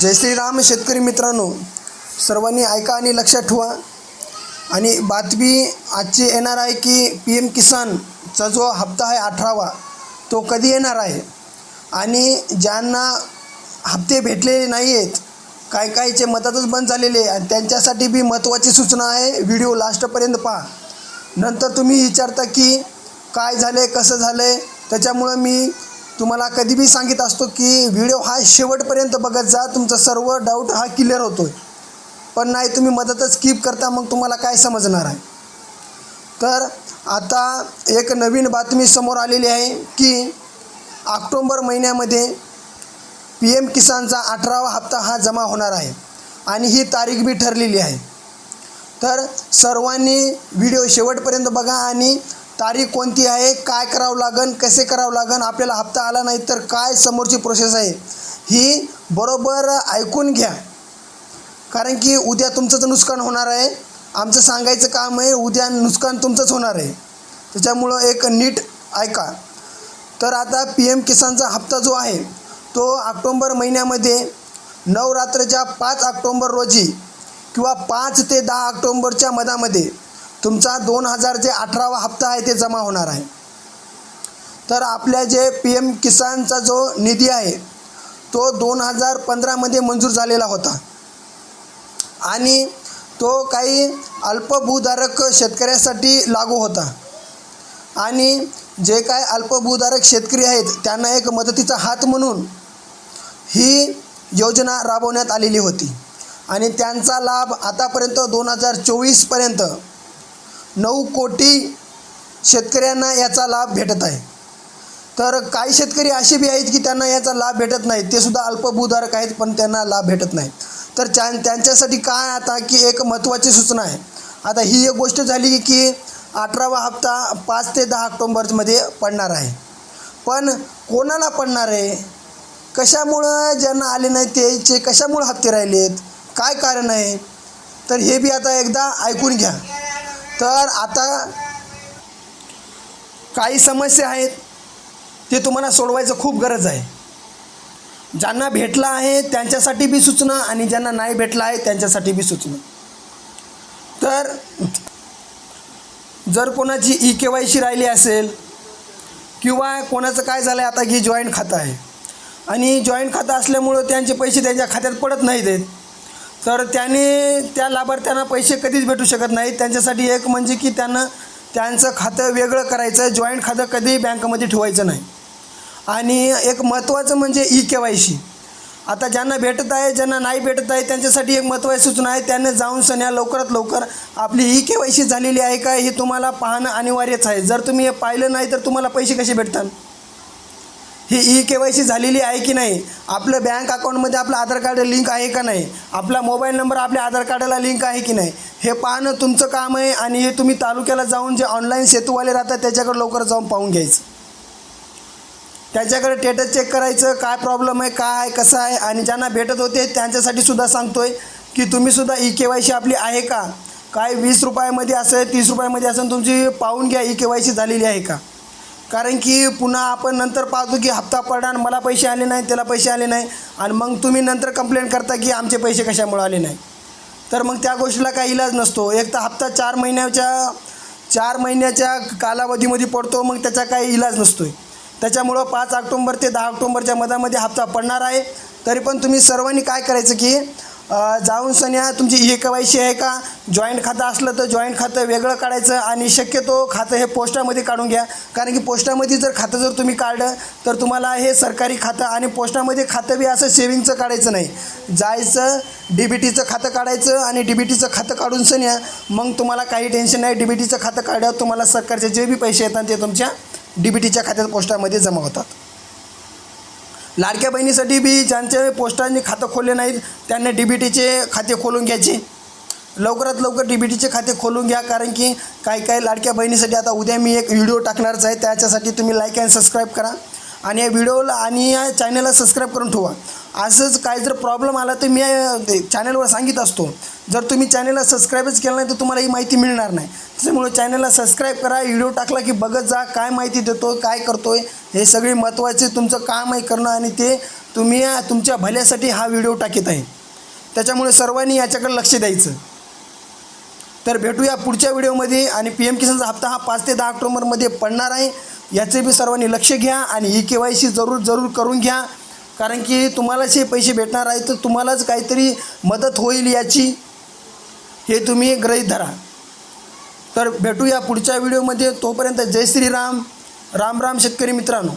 जय श्रीराम शेतकरी मित्रांनो सर्वांनी ऐका आणि लक्षात ठेवा. आणि बातमी आजची येणार आहे की पी एम किसानचा जो हप्ता आहे अठरावा तो कधी येणार आहे? आणि ज्यांना हप्ते भेटलेले नाही आहेत काय कायचे मदतच बंद झालेले आहे. आणि त्यांच्यासाठी बी महत्त्वाची सूचना आहे. व्हिडिओ लास्टपर्यंत पहा. नंतर तुम्ही विचारता की काय झालं आहे कसं झालं आहे त्याच्यामुळं मी तुम्हाला कधी मी सांगित असतो की व्हिडिओ हा शेवटपर्यंत बघत जा तुमचा सर्व डाऊट हा क्लिअर होतो आहे पण नाही तुम्ही मदतच स्किप करता मग तुम्हाला काय समजणार आहे? तर आता एक नवीन बातमी समोर आलेली आहे की ऑक्टोंबर महिन्यामध्ये पी एम किसानचा अठरावा हप्ता हा जमा होणार आहे आणि ही तारीख बी ठरलेली आहे. तर सर्वांनी व्हिडिओ शेवटपर्यंत बघा आणि तारीख कोणती आहे काय करावं लागन कसे करावं लागन आपल्याला हप्ता आला नाही तर काय समोरची प्रोसेस आहे ही बरोबर ऐकून घ्या. कारण की उद्या तुमचंच नुकसान होणार आहे आमचं सांगायचं काम आहे उद्या नुकसान तुमचंच होणार आहे. त्याच्यामुळं एक नीट ऐका. तर आता पी एम किसानचा हप्ता जो आहे तो ऑक्टोंबर महिन्यामध्ये नवरात्रच्या पाच ऑक्टोंबर रोजी किंवा पाच ते दहा ऑक्टोंबरच्या मधामध्ये तुमचा दोन हजार जे अठरावा हप्ता आहे ते जमा होणार आहे. तर आपल्या जे पी एम किसानचा जो निधी आहे तो दोन हजार पंधरामध्ये मंजूर झालेला होता. आणि तो काही अल्पभूधारक शेतकऱ्यासाठी लागू होता. आणि जे काय अल्पभूधारक शेतकरी आहेत त्यांना एक मदतीचा हात म्हणून ही योजना राबवण्यात आलेली होती. आणि त्यांचा लाभ आतापर्यंत दोन हजार चोवीसपर्यंत नऊ कोटी शेतकऱ्यांना याचा लाभ भेटत आहे. तर काही शेतकरी असे बी आहेत की त्यांना याचा लाभ भेटत नाही. ते सुद्धा अल्पभूधारक आहेत पण त्यांना लाभ भेटत नाही. तर त्या त्यांच्यासाठी काय आता की एक महत्त्वाची सूचना आहे. आता ही एक गोष्ट झाली की अठरावा हप्ता पाच ते दहा ऑक्टोंबरमध्ये पडणार आहे. पण कोणाला पडणार आहे? कशामुळं ज्यांना आले नाही त्याचे कशामुळं हप्ते राहिलेत? काय कारण आहे? तर हे बी आता एकदा ऐकून घ्या. तर आता काही समस्या आहेत ते तुम्हाला सोडवायचं खूप गरज आहे. ज्यांना भेटला आहे त्यांच्यासाठी बी सूचना आणि ज्यांना नाही भेटला आहे त्यांच्यासाठी बी सूचना. तर जर कोणाची ई के वाय सी राहिली असेल किंवा कोणाचं काय झालं आहे आता की जॉईंट खातं आहे. आणि जॉईंट खातं असल्यामुळं त्यांचे पैसे त्यांच्या खात्यात पडत नाहीत आहेत तर त्याने त्या लाभार्थ्यांना पैसे कधीच भेटू शकत नाहीत. त्यांच्यासाठी एक म्हणजे की त्यांना त्यांचं खातं वेगळं करायचं जॉईंट खातं कधीही बँकमध्ये ठेवायचं नाही. आणि एक महत्त्वाचं म्हणजे ई के वाय सी. आता ज्यांना भेटत आहे ज्यांना नाही भेटत आहे त्यांच्यासाठी एक महत्त्वाची सूचना आहे त्यांना जाऊन सन्या लवकरात लवकर आपली ई के वाय सी झालेली आहे का हे तुम्हाला पाहणं अनिवार्यच आहे. जर तुम्ही हे पाहिलं नाही तर तुम्हाला पैसे कसे भेटतात? ही ई के वाय सी झालेली आहे की नाही? आपलं बँक अकाउंटमध्ये आपलं आधार कार्ड लिंक आहे का नाही? आपला मोबाईल नंबर आपल्या आधार कार्डाला लिंक आहे की नाही? हे पाहणं तुमचं काम आहे आणि हे तुम्ही तालुक्याला जाऊन जे ऑनलाईन सेतूवाले राहतात त्याच्याकडे लवकर जाऊन पाहून घ्यायचं. त्याच्याकडे टेटस चेक करायचं काय प्रॉब्लेम आहे काय आहे कसं आहे आणि ज्यांना भेटत होते त्यांच्यासाठी सुद्धा सांगतो आहे की तुम्हीसुद्धा ई के वाय सी आपली आहे का? काय वीस रुपयामध्ये असेल तीस रुपयामध्ये असेल तुमची पाहून घ्या ई के वाय सी झालेली आहे का? कारण की पुन्हा आपण नंतर पाहतो की हप्ता पडला आणि मला पैसे आले नाही त्याला पैसे आले नाही आणि मग तुम्ही नंतर कंप्लेंट करता की आमचे पैसे कशामुळे आले नाही. तर मग त्या गोष्टीला काही इलाज नसतो. एक तर हप्ता चार महिन्याच्या चार महिन्याच्या कालावधीमध्ये पडतो मग त्याचा काही इलाज नसतो आहे त्याच्यामुळं पाच ऑक्टोंबर ते दहा ऑक्टोंबरच्या मधामध्ये हप्ता पडणार आहे. तरी पण तुम्ही सर्वांनी काय करायचं की जाऊन सन्या तुमची ई केवायसी आहे का? जॉईंट खातं असलं तर जॉईंट खातं वेगळं काढायचं आणि शक्यतो खातं हे पोस्टामध्ये काढून घ्या. कारण की पोस्टामध्ये जर खातं जर तुम्ही काढलं तर तुम्हाला हे सरकारी खातं आणि पोस्टामध्ये खातं बी असं सेविंगचं काढायचं नाही. जायचं डी बी टीचं खातं काढायचं आणि डी बी टीचं खातं काढून सन्या मग तुम्हाला काही टेन्शन नाही. डी बी टीचं खातं काढल्यावर तुम्हाला सरकारचे जे बी पैसे येतात ते तुमच्या डी बी टीच्या खात्यात पोस्टामध्ये जमा होतात. लाडक्या बहिणीसाठी बी ज्यांचे पोस्टाने खातं खोलले नाहीत त्यांनी डी बी टीचे खाते खोलून घ्यायचे. लवकरात लवकर डी बी टीचे खाते खोलून घ्या कारण की काही काही लाडक्या बहिणीसाठी आता उद्या मी एक व्हिडिओ टाकणारच आहे त्याच्यासाठी तुम्ही लाईक अँड सबस्क्राईब करा. आणि या व्हिडिओला आणि या चॅनलला सबस्क्राईब करून ठेवा. असंच काय जर प्रॉब्लेम आला तर मी या चॅनलवर सांगित असतो. जर तुम्ही चॅनलला सबस्क्राईबच केलं नाही तर तुम्हाला ही माहिती मिळणार नाही. त्याच्यामुळे चॅनलला सबस्क्राईब करा व्हिडिओ टाकला की बघत जा काय माहिती देतो काय करतो आहे हे सगळे महत्त्वाचे तुमचं काम आहे करणं आणि ते तुम्ही तुमच्या भल्यासाठी हा व्हिडिओ टाकीत आहे. त्याच्यामुळे सर्वांनी याच्याकडे लक्ष द्यायचं. तर भेटूया पुढच्या व्हिडिओमध्ये आणि पी एम किसानचा हप्ता हा पाच ते दहा ऑक्टोबरमध्ये पडणार आहे. याचे बी सर्वांनी लक्ष घ्या आणि ई के वाय सी जरूर जरूर करून घ्या. कारण की तुम्हालाच हे पैसे भेटणार आहे तर तुम्हालाच काहीतरी मदत होईल याची. हे तुम्ही ग्रहीत धरा. तर भेटूया पुढच्या व्हिडिओमध्ये. तोपर्यंत जय श्रीराम. राम राम शेतकरी मित्रांनो.